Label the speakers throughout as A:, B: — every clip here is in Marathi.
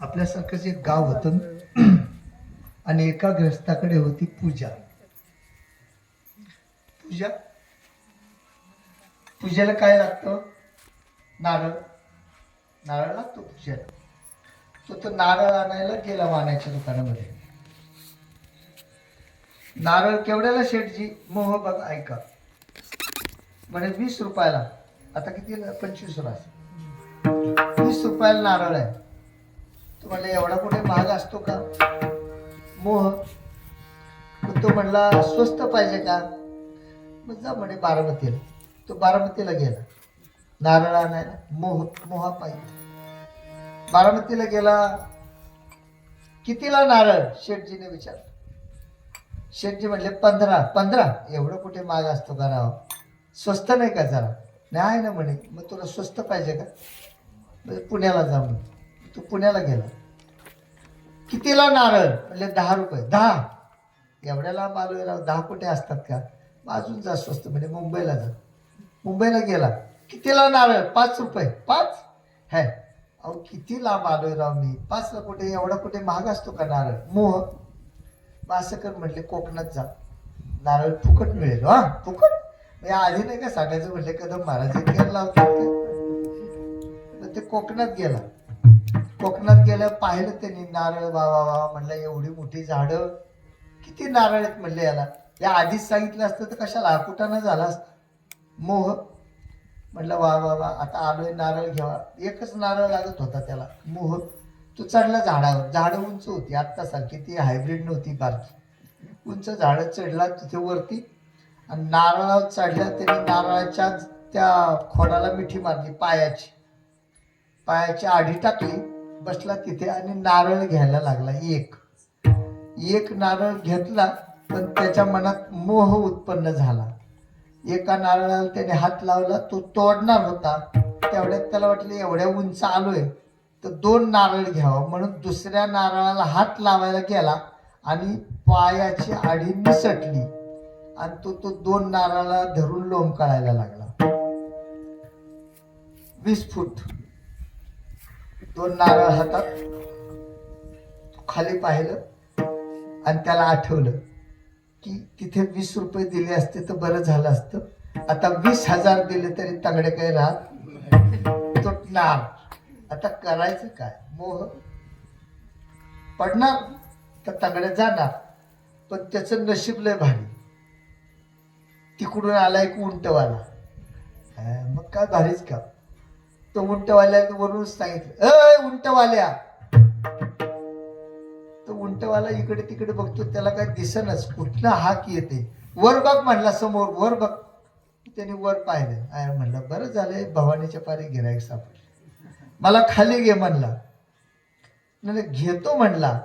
A: आपल्यासारखंच एक गाव होतं आणि एका ग्रस्ताकडे होती पूजा. पूजा? पूजेला काय लागतं? नारळ. नारळ लागतो पूजेला. तो तो नारळ आणायला गेला वाण्याच्या दुकानामध्ये. नारळ केवढ्याला शेठजी? मोह बघ ऐका. म्हणे वीस रुपयाला. आता किती? पंचवीस रुपया वीस रुपयाला नारळ आहे. तुम्हाला एवढा कुठे महाग असतो का? मोह? तो म्हणला स्वस्त पाहिजे का? मग जा म्हणे बारामतीला. तो बारामतीला गेला. नारळ आणायला मोह मोहा पाहिजे. बारामतीला गेला. कितीला नारळ? शेठजीने विचार शेठजी म्हणले पंधरा पंधरा. एवढं कुठे महाग असतो का राव? स्वस्त नाही का जरा? नाही ना म्हणे. मग तुला स्वस्त पाहिजे का? म्हणजे पुण्याला जा म्हणे. तो पुण्याला गेला. कितीला नारळ? म्हणजे दहा रुपये. दहा. एवढ्या लांब दहा कुठे असतात का? अजून जा स्वस्त म्हणजे मुंबईला जा. मुंबईला गेला. कितीला नारळ? पाच रुपये. पाच? है. अहो किती लांब आलोय राव मी. पाचला कुठे? एवढा कुठे महाग असतो का नारळ? मोह. मग असं कर म्हटले कोकणात जा. नारळ फुकट मिळेल हा? फुकट? म्हणजे आधी नाही का सांगायचं म्हटले कदम महाराज इतक्याला होता मग ते कोकणात गेला. कोकणात गेलं पाहिलं त्यांनी नारळ वा वा वा म्हणलं एवढी मोठी झाडं. किती नारळ आहेत म्हणले याला. या आधीच सांगितलं असतं तर कशाला? आकुटानं झाला असता? मोह. म्हटलं वा वा वा आता आलोय नारळ घ्यावा. एकच नारळ लागत होता त्याला मोह. तो चढला झाडावर. झाडं उंच होती. आत्ता सारखी ती हायब्रिड नव्हती बारकी. उंच झाडं चढला तिथे वरती. आणि नारळावर चढल्या त्याने नारळाच्या त्या खोडाला मिठी मारली पायाची. पायाची आडी टाकली. बसला तिथे आणि नारळ घ्यायला लागला एक. एक नारळ घेतला पण त्याच्या मनात मोह उत्पन्न झाला. एका नारळाला त्याने हात लावला तो तोडणार होता. तेवढ्यात त्याला वाटलं एवढ्या उंच आलोय तर दोन नारळ घ्यावं. म्हणून दुसऱ्या नारळाला हात लावायला गेला आणि पायाची आडी निसटली आणि तो तो दोन नारळाला धरून लोंबकाळायला लागला. वीस फूट. दोन नारळ हातात खाली पाहिलं आणि त्याला आठवलं की तिथे वीस रुपये दिले असते तर बरं झालं असतं. आता वीस हजार दिले तरी तंगडे काही राहत तुटणार आता करायचं काय? मोह. पडणार तर तंगडे जाणार पण त्याचं नशीब लय भारी. तिकडून आला एक उंटवाला. मग काय भारीच का तो उंटवाल्या वरूनच सांगितलं अय उंटवाल्या. तो उंटवाला इकडे तिकडे बघतो त्याला काय दिसनच कुठला हाक येते. वर बघ म्हणला समोर वर बघ. त्याने वर पाहिलं. आय म्हणलं बरं झालंय भवानीच्या पारी गिरायक सापडलं. मला खाली घे म्हणला. नाही घेतो म्हणला.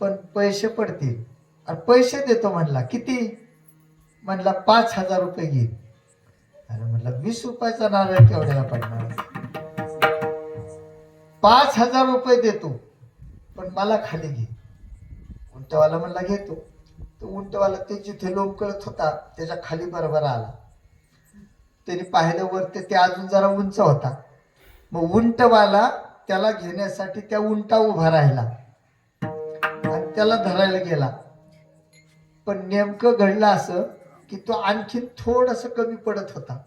A: पण पैसे पडतील. आणि पैसे देतो म्हणला. किती? म्हणला पाच हजार रुपये घे. अरे वीस रुपयाचा नारळ केवढ्याला पडणार? पाच हजार रुपये देतो पण मला खाली घे. उंटवाला म्हणला घेतो. तो उंटवाला ते जिथे लोक कळत होता त्याच्याखाली बरोबर आला. त्याने पाहिलं वर ते ते अजून जरा उंच होता. मग उंटवाला त्याला घेण्यासाठी त्या उंटा उभा राहिला. आणि त्याला धरायला गेला. पण नेमकं घडलं असं की तो आणखीन थोडस कमी पडत होता.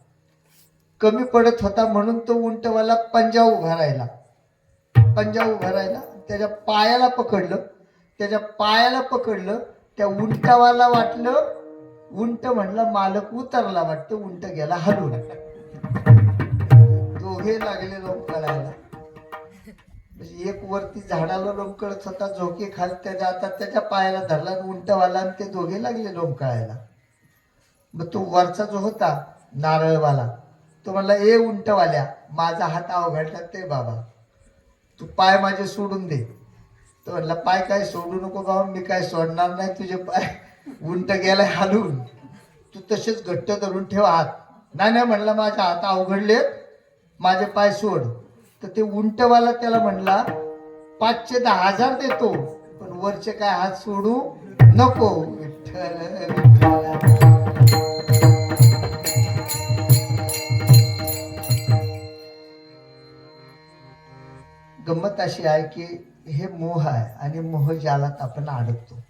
A: कमी पडत होता म्हणून तो उंटवाला पंजा उभा राहिला. पंजा उभा राहिला. त्याच्या पायाला पकडलं. त्याच्या पायाला पकडलं. त्या उंटावाला वाटलं उंट म्हणलं मालक उतरला वाटतं उंट गेला हलून. दोघे लागले लोंबकळायला. म्हणजे एक वरती झाडाला लोंबकळत होता झोके खाल त्याच्या आता त्याच्या पायाला धरला उंटवाला आणि ते दोघे लागले लोंबकळायला. मग तो वरचा जो होता नारळवाला तो म्हणला ए उंटवाल्या माझा हात अवघडला ते बाबा. तू पाय माझे सोडून दे. तो म्हणला पाय काय सोडू नको बाबा मी काय सोडणार नाही तुझे पाय. उंट गेलाय हालून. तू तसेच घट्ट धरून ठेव हात. नाही नाही म्हणला माझ्या हात अवघडले माझे पाय सोड. तर ते उंटवाला त्याला म्हणला पाचशे दहा हजार देतो पण वरचे काय हात सोडू नको. विठ्ठल विठ्ठल. गंमत अशी आहे की हे मोह आहे आणि मोह जालात आपण अडकतो.